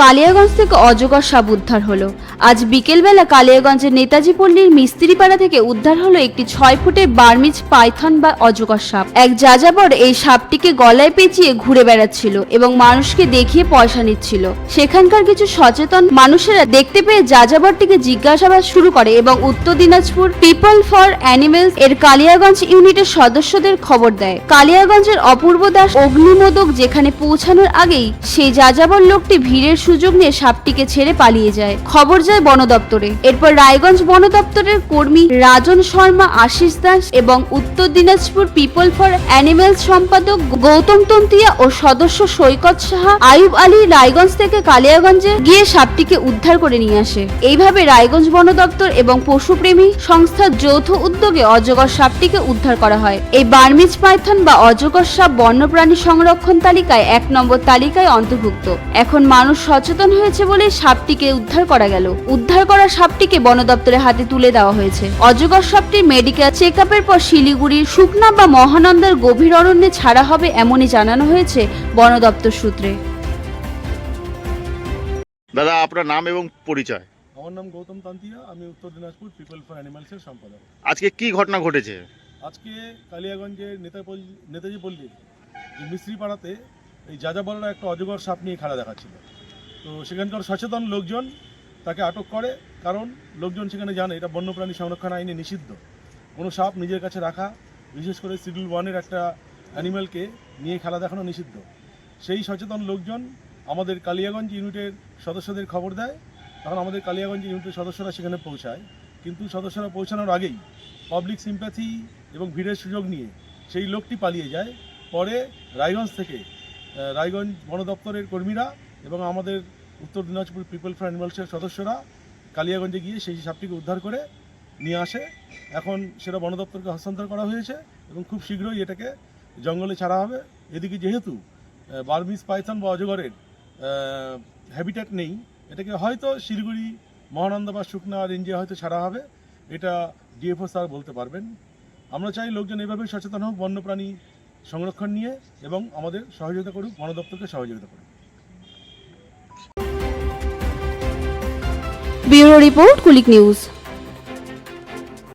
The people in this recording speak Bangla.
কালিয়াগঞ্জ থেকে অজগর সাপ উদ্ধার হলো। আজ বিকেলবেলা কালিয়াগঞ্জের নেতাজি পল্লীর মিস্ত্রিপাড়া থেকে উদ্ধার হলো একটি ছয় ফুটের বার্মিজ পাইথন বা অজগর সাপ। এক যাযাবর এই সাপটিকে গলায় পেঁচিয়ে ঘুরে বেড়াচ্ছিল এবং মানুষকে দেখিয়ে পয়সা নিচ্ছিল। সেখানকার কিছু সচেতন মানুষেরা দেখতে পেয়ে যাযাবরটিকে জিজ্ঞাসাবাদ শুরু করে এবং উত্তর দিনাজপুর পিপল ফর অ্যানিমেলস এর কালিয়াগঞ্জ ইউনিটের সদস্যদের খবর দেয়। কালিয়াগঞ্জের অপূর্ব দাস অগ্নিমোদক যেখানে পৌঁছানোর আগেই সেই যাযাবর লোকটি ভিড়ের সুযোগ নিয়ে সাপটিকে ছেড়ে পালিয়ে যায়। খবর যায় বন দপ্তরে। এরপর রায়গঞ্জ বন দপ্তরের কর্মী রাজন শর্মা, আশিস দাস এবং উত্তর দিনাজপুর পিপল ফর অ্যানিমেলস সম্পাদক গৌতম তন্তিয়া ও সদস্য সৈকত সাহা আয়ুব আলী রায়গঞ্জ থেকে কালিয়াগঞ্জে গিয়ে সাপটিকে উদ্ধার করে নিয়ে আসে। এইভাবে রায়গঞ্জ বন দপ্তর এবং পশুপ্রেমী সংস্থার যৌথ উদ্যোগে অজগর সাপটিকে উদ্ধার করা হয়। এই বার্মিজ পাইথন বা অজগর সাপ বন্যপ্রাণী সংরক্ষণ তালিকায় এক নম্বর তালিকায় অন্তর্ভুক্ত। এখন মানুষ সচেতন হয়েছে বলে সাপটিকে উদ্ধার করা গেল। উদ্ধার করা সাপটিকে বন দপ্তরের হাতে তুলে দেওয়া হয়েছে। অজগর সাপটির মেডিকেল চেক আপের পর শিলিগুড়ির শুকনা বা মহানন্দার গভীর অরণ্যে ছাড়া হবে এমনই জানানো হয়েছে বন দপ্তর সূত্রে। দাদা আপনার নাম এবং পরিচয়? আমার নাম গৌতম তান্তিয়া আমি উত্তর দিনাজপুর পিপল ফর অ্যানিমালসের সম্পাদক। আজকে কি ঘটনা ঘটেছে? আজকে কালিয়াগঞ্জের নেতাপল নেতাজি পল্লীর যে মিস্ত্রিপাড়াতে এই যাযাবররা একটা অজগর সাপ নিয়ে খেলা দেখাচ্ছিল। তো সেখানকার সচেতন লোকজন তাকে আটক করে, কারণ লোকজন সেখানে জানে এটা বন্যপ্রাণী সংরক্ষণ আইনে নিষিদ্ধ। কোনো সাপ নিজের কাছে রাখা, বিশেষ করে শিডিউল ওয়ানের একটা অ্যানিম্যালকে নিয়ে খেলা দেখানো নিষিদ্ধ। সেই সচেতন লোকজন আমাদের কালিয়াগঞ্জ ইউনিটের সদস্যদের খবর দেয়। তখন আমাদের কালিয়াগঞ্জ ইউনিটের সদস্যরা সেখানে পৌঁছায়। কিন্তু সদস্যরা পৌঁছানোর আগেই পাবলিক সিম্প্যাথি এবং ভিড়ের সুযোগ নিয়ে সেই লোকটি পালিয়ে যায়। পরে রায়গঞ্জ থেকে রায়গঞ্জ বন দপ্তরের কর্মীরা এবং আমাদের উত্তর দিনাজপুর পিপল ফর অ্যানিমালসের সদস্যরা কালিয়াগঞ্জে গিয়ে সেই সাপটিকে উদ্ধার করে নিয়ে আসে। এখন সেটা বন দপ্তরকে হস্তান্তর করা হয়েছে এবং খুব শীঘ্রই এটাকে জঙ্গলে ছাড়া হবে। এদিকে যেহেতু আহ, বার্মিজ পাইথন বা অজগরের হ্যাবিটেট নেই এটাকে হয়তো শিলিগুড়ি মহানন্দা বা শুকনা রেঞ্জে হয়তো ছাড়া হবে। এটা ডিএফও স্যার বলতে পারবেন। আমরা চাই লোকজন এভাবে সচেতন হোক বন্যপ্রাণী সংরক্ষণ নিয়ে এবং আমাদের সহযোগিতা করুক বন দপ্তরকে সহযোগিতা করুক। Bureau report Kulik news